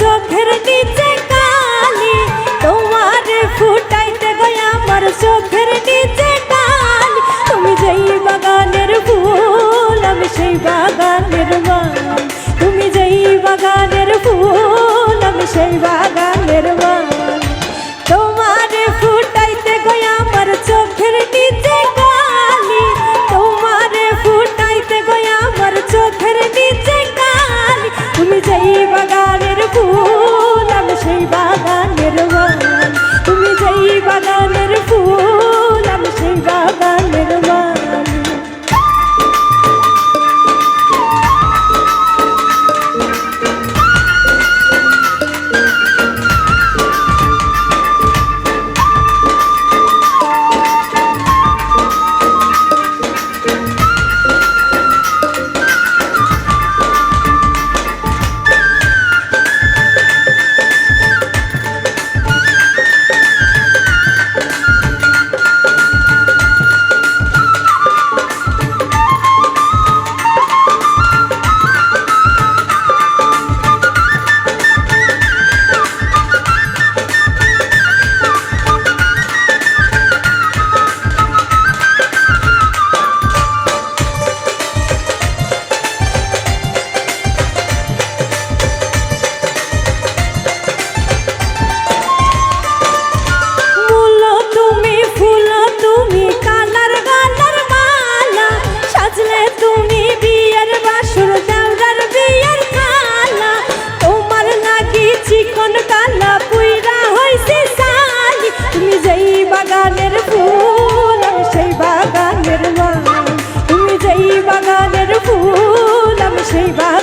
চোখের নিচে কালি তোমার ফুটাইতে গই আমার চোখের নিচে কালি। তুমি যেই বাগানের বাগানের ফুল। ফুল আমি